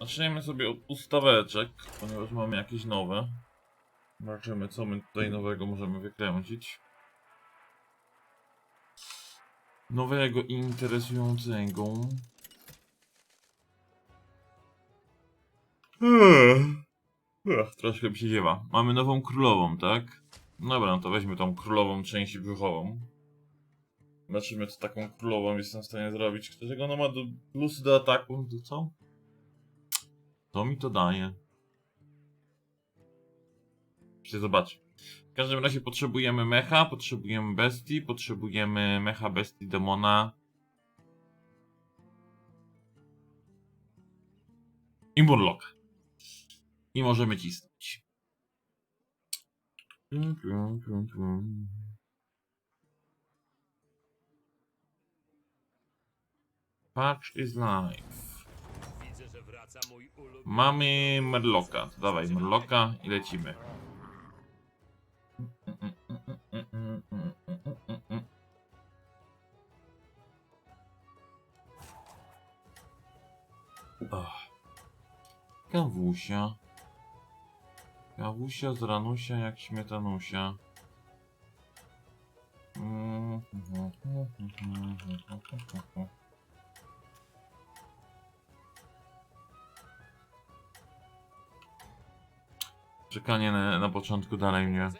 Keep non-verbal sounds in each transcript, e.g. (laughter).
Zaczniemy sobie od ustaweczek, ponieważ mamy jakieś nowe. Zobaczymy, co my tutaj nowego możemy wykręcić. Nowego interesującego. Ech, troszkę mi się ziewa. Mamy nową królową, tak? Dobra, no to weźmy tą królową część brzuchową. Zobaczymy, co taką królową jestem w stanie zrobić. Czego ona ma do plusy do ataku? To co? To mi to daje. Się zobaczy. W każdym razie potrzebujemy mecha, potrzebujemy bestii, potrzebujemy mecha, bestii, demona. I murloka. I możemy cisnąć. Patch is life. Widzę, że wraca mój ulubiony. Mamy Merloka. Dawaj Merloka i lecimy. Ach. Kawusia. Kawusia z ranusia jak śmietanusia. Czekanie na, na początku dalej mnie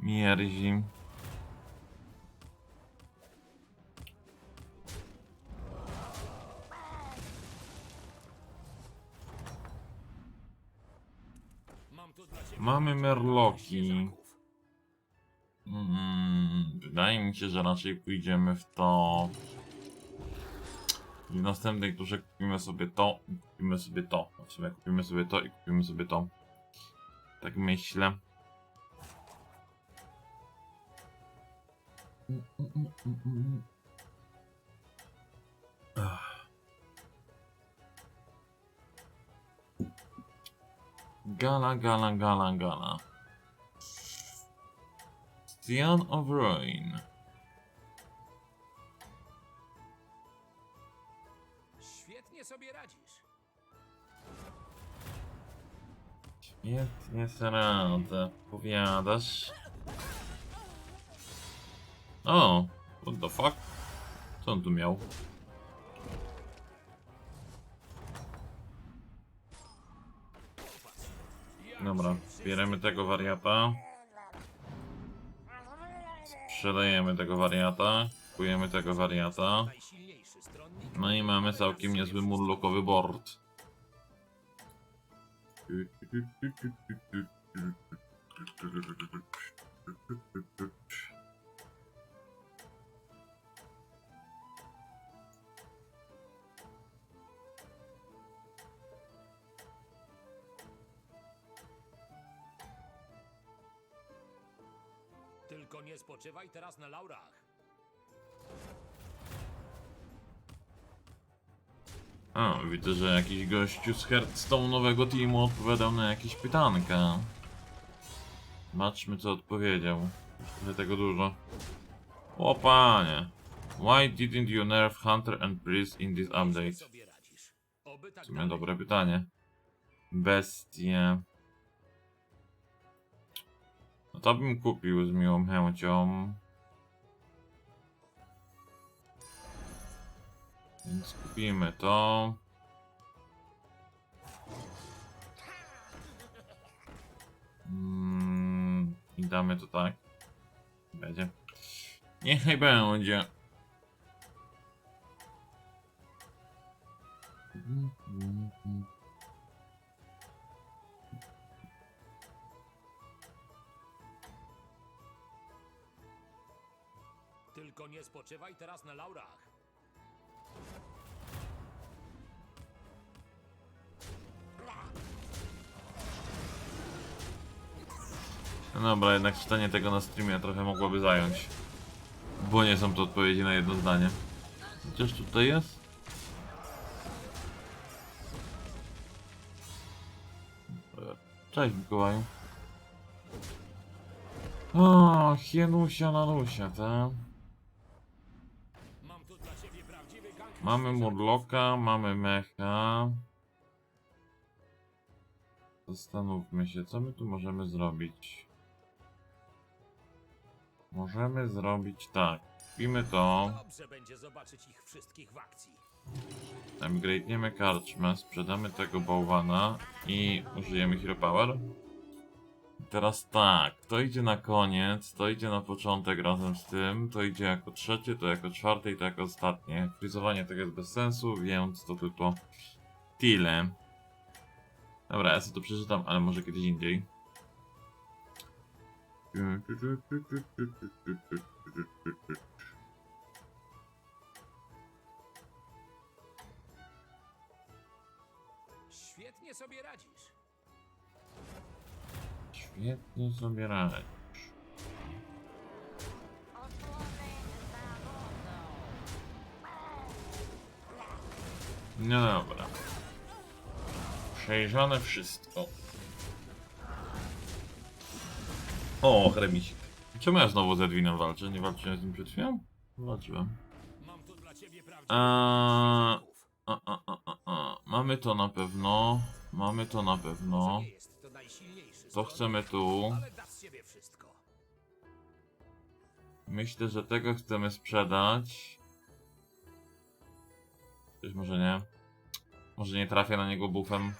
mierzi. Mamy merloki. zwierzaków. Mm, wydaje mi się, że raczej pójdziemy w to. I w następnej turze kupimy sobie to kupimy sobie to. W sumie kupimy sobie to i kupimy sobie to. Tak myślę. Gala, gala, gala, gala. Stian of Ruin. Świetnie sobie radzisz. Świetnie radzę. Powiadasz. O, what the fuck? Co on tu miał? Dobra, bierzemy tego wariata. Sprzedajemy tego wariata. Kupujemy tego wariata. No i mamy całkiem niezły murlokowy board. Tylko nie spoczywaj teraz na laurach. A, widzę, że jakiś gościu z Hearthstone nowego teamu odpowiadał na jakieś pytanka. Zobaczmy, co odpowiedział. Trochę tego dużo. O panie. Why didn't you nerf Hunter and Priest in this update? W sumie dobre pytanie. Bestie. No to bym kupił z miłą chęcią. Więc kupimy to. Mm, I damy to tak. Będzie. Niechaj będzie. Tylko nie spoczywaj teraz na laurach. No dobra, jednak czytanie tego na streamie trochę mogłoby zająć. Bo nie są to odpowiedzi na jedno zdanie. Chociaż tutaj jest? Cześć Mikołaju. O, Hienusia Nanusia, tak? Mamy Murloka, mamy mecha. Zastanówmy się, co my tu możemy zrobić. Możemy zrobić tak. Kupimy to. Dobrze będzie zobaczyć ich wszystkich w akcji. Karczmę, sprzedamy tego bałwana i użyjemy Hero Power. Teraz tak, to idzie na koniec, to idzie na początek razem z tym, to idzie jako trzecie, to jako czwarte i to jako ostatnie. Frizowanie tego jest bez sensu, więc to tylko tyle. Dobra, ja sobie to przeczytam, ale może kiedyś indziej. Świetnie sobie radzisz. Sobie radzisz. No dobra. Przejrzane wszystko. O, remisik. Czemu ja znowu z Edwinem walczę? Nie walczyłem z nim przed chwilą? Walczyłem. Prawdziwych A, a, a, a, a. Mamy to na pewno. Mamy to na pewno. Stronnik, chcemy tu. Myślę, że tego chcemy sprzedać. Coś może nie. Może nie trafię na niego buffem.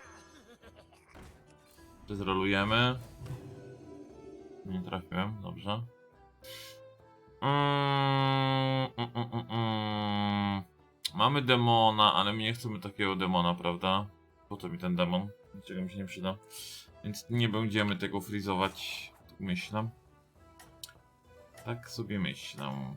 Czy zrolujemy? Nie trafiłem, dobrze. Mm, mm, mm. Mamy demona, ale my nie chcemy takiego demona, prawda? Po co mi ten demon? Niczego mi się nie przyda. Więc nie będziemy tego frizować, tak myślę. Tak sobie myślę.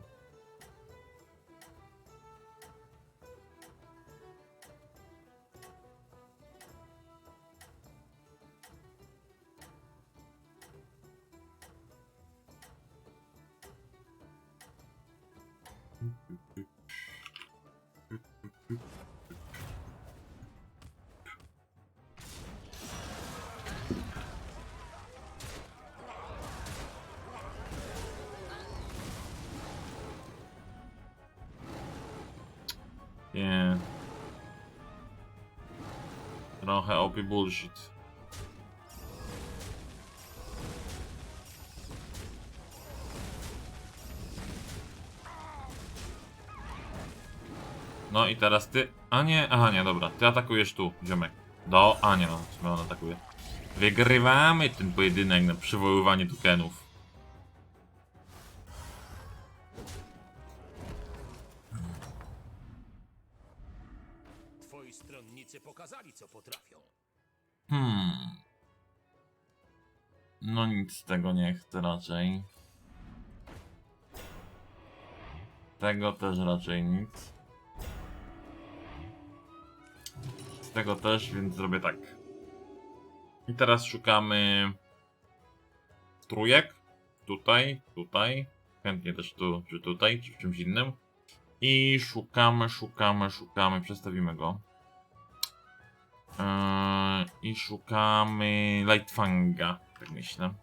Nie. Trochę OP bullshit. No i teraz ty. A nie, aha nie, dobra. Ty atakujesz tu, ziomek. Do. A nie, no, on atakuje. Wygrywamy ten pojedynek na przywoływanie tokenów. Co potrafią. Hmm. No nic z tego nie chcę raczej. Tego też raczej nic. Z tego też, więc zrobię tak. I teraz szukamy trójek. Tutaj, tutaj. Chętnie też tu, czy tutaj, czy w czymś innym. I szukamy, szukamy, szukamy. Przestawimy go. Eee, I szukamy Lightfanga, tak myślę.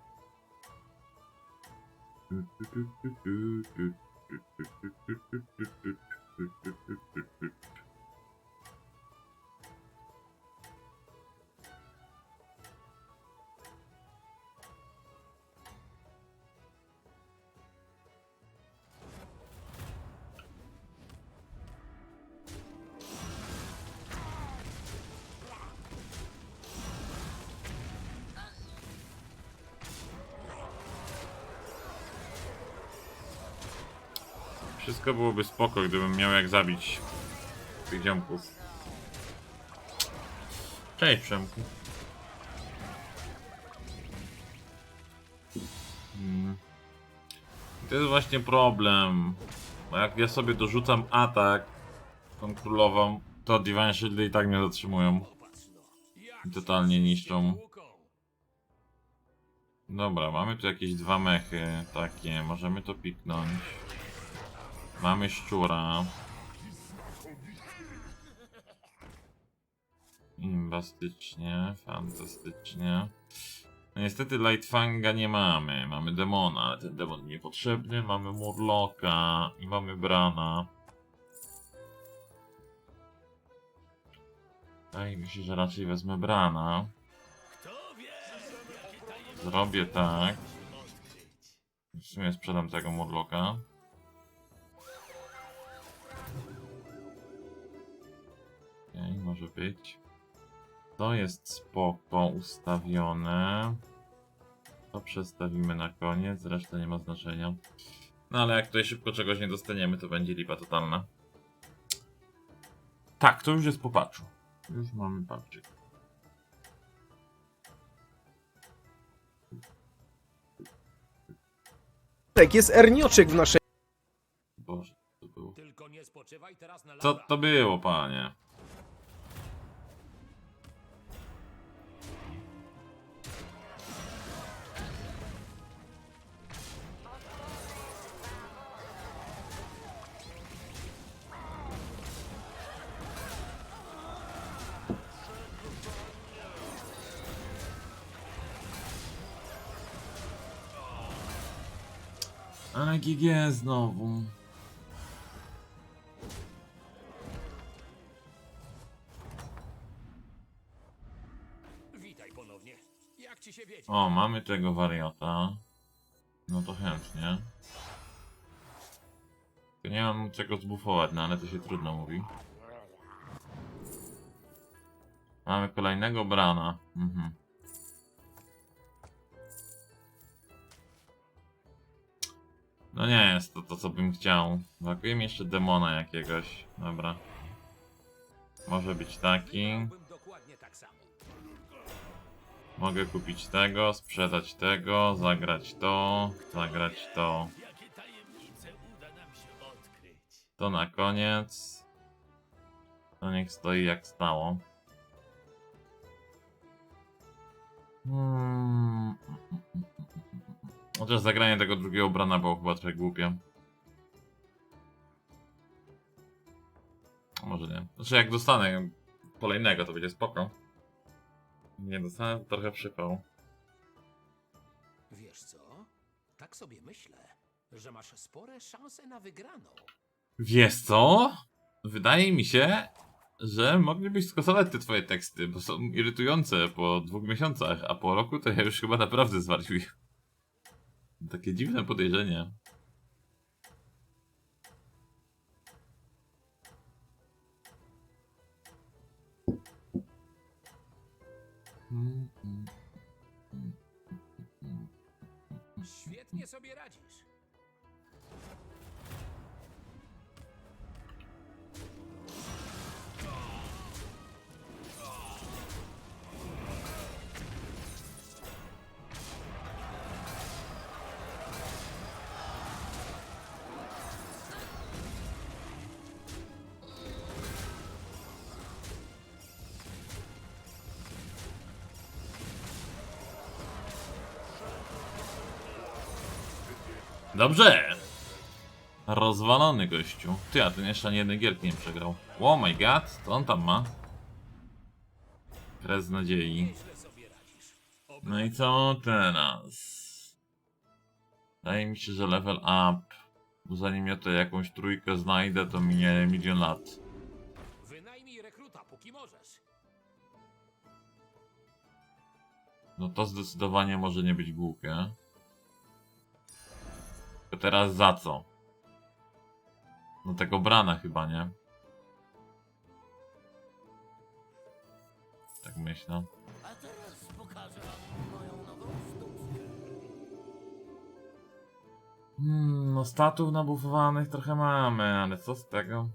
Wszystko byłoby spoko, gdybym miał jak zabić tych ziomków. Cześć Przemku. Hmm. To jest właśnie problem. Bo jak ja sobie dorzucam atak tą królową, to Divine Shieldy i tak mnie zatrzymują. I totalnie niszczą. Dobra, mamy tu jakieś dwa mechy takie, możemy to piknąć. Mamy szczura. Inwastycznie, fantastycznie. No niestety Lightfanga nie mamy, mamy demona, ale ten demon niepotrzebny, mamy Murloka i mamy Brana. Wydaje mi się, że raczej wezmę Brana. Zrobię tak. W sumie sprzedam tego Murloka. Okej, może być. To jest spoko ustawione. To przestawimy na koniec, reszta nie ma znaczenia. No ale jak tutaj szybko czegoś nie dostaniemy, to będzie lipa totalna. Tak, to już jest po patchu. Już mamy patchy. Tak, jest ernioczek w naszej Boże, co to było? Co to było, panie? Ale GG znowu. O, mamy tego wariata. No to chętnie. Tylko nie mam czego zbufować, no ale to się trudno mówi. Mamy kolejnego brana. Mhm. No nie jest to to, co bym chciał. Brakuje jeszcze demona jakiegoś. Dobra. Może być taki. Mogę kupić tego, sprzedać tego, zagrać to, zagrać to. To na koniec. To niech stoi jak stało. Hmm. Chociaż zagranie tego drugiego brana było chyba trochę głupie. Może nie. Znaczy jak dostanę kolejnego to będzie spoko. Nie dostanę to trochę przypał. Wiesz co? Tak sobie myślę, że masz spore szanse na wygraną. Wiesz co? Wydaje mi się, że moglibyś skasować te twoje teksty, bo są irytujące po dwóch miesiącach, a po roku to ja już chyba naprawdę zwariuję. Takie dziwne podejrzenie. Świetnie sobie radzisz. Dobrze! Rozwalony gościu. Ty, a ten jeszcze ani jednej gierki nie przegrał. Oh my god, co on tam ma? Kres nadziei. No i co teraz? Wydaje mi się, że level up. Bo zanim ja tutaj jakąś trójkę znajdę, to minie milion lat. Wynajmij rekruta, póki możesz. No to zdecydowanie może nie być głupie. Tylko teraz za co? No tego brana chyba, nie? Tak myślę. A teraz pokażę moją nową. Hmm, no statów nabufowanych trochę mamy, ale co z tego?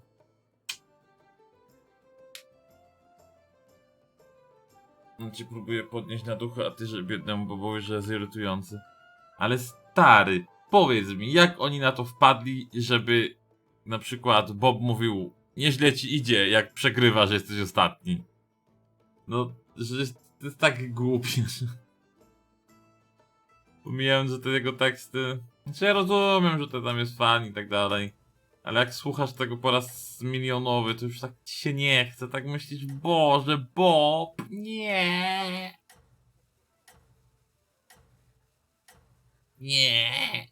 On ci próbuje podnieść na duchu, a ty, że biednemu bobowi, że jest irytujący. Ale stary, powiedz mi, jak oni na to wpadli, żeby na przykład Bob mówił, nieźle ci idzie, jak przegrywa, że jesteś ostatni. No, że jest, to jest tak głupie, (laughs) że... Pomijając, że te jego teksty. Znaczy ja rozumiem, że to tam jest fan i tak dalej. Ale jak słuchasz tego po raz milionowy, to już tak ci się nie chce, tak myślisz, Boże, Bob, nie. Nie.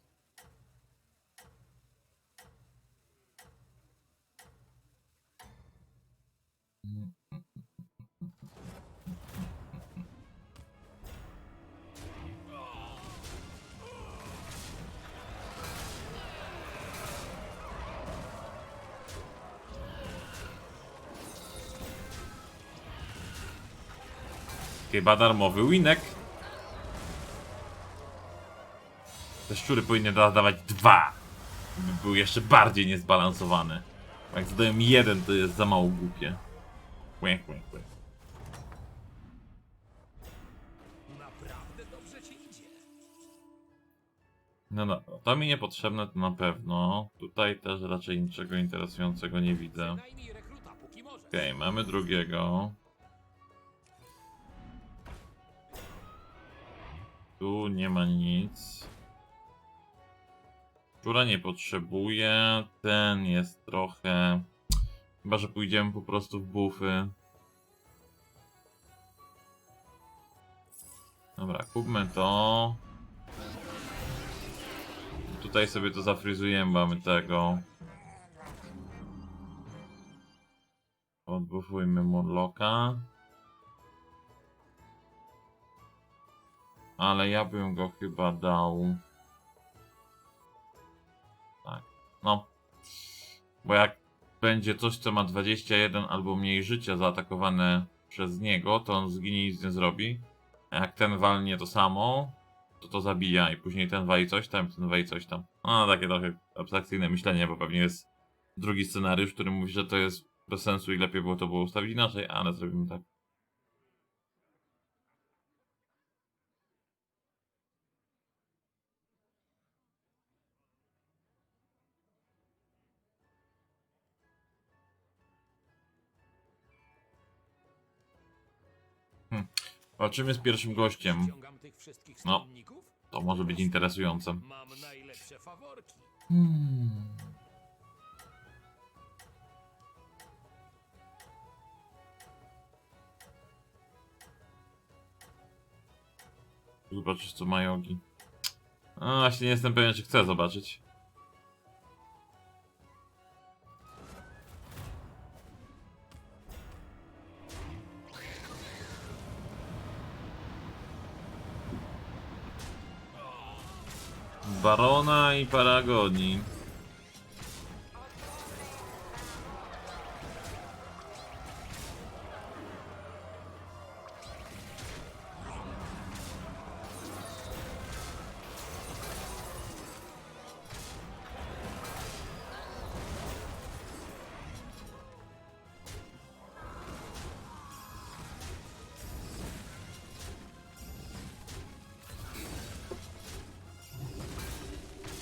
Chyba darmowy winek. Te szczury powinny da- dawać dwa. By był jeszcze bardziej niezbalansowany. Jak zadają jeden, to jest za mało głupie. Łęk, łęk, łęk. No dobra, to mi niepotrzebne to na pewno. Tutaj też raczej niczego interesującego nie widzę. Okej, mamy drugiego. Tu nie ma nic. Szczura nie potrzebuje. Ten jest trochę... Chyba, że pójdziemy po prostu w bufy. Dobra, kupmy to. Tutaj sobie to zafryzujemy, mamy tego. Odbufujmy Murloka. Ale ja bym go chyba dał. Tak. No. Bo jak będzie coś, co ma 21 albo mniej życia zaatakowane przez niego, to on zginie i nic nie zrobi. A jak ten walnie to samo, to to zabija i później ten wali coś tam, ten wali coś tam. No, takie trochę abstrakcyjne myślenie, bo pewnie jest drugi scenariusz, który mówi, że to jest bez sensu i lepiej było to było ustawić inaczej, ale zrobimy tak. Walczymy z pierwszym gościem. No. To może być interesujące. Hmm. Zobaczysz co ma jogi. No właśnie nie jestem pewien czy chcę zobaczyć. Barona i Paragoni.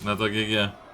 No to GG.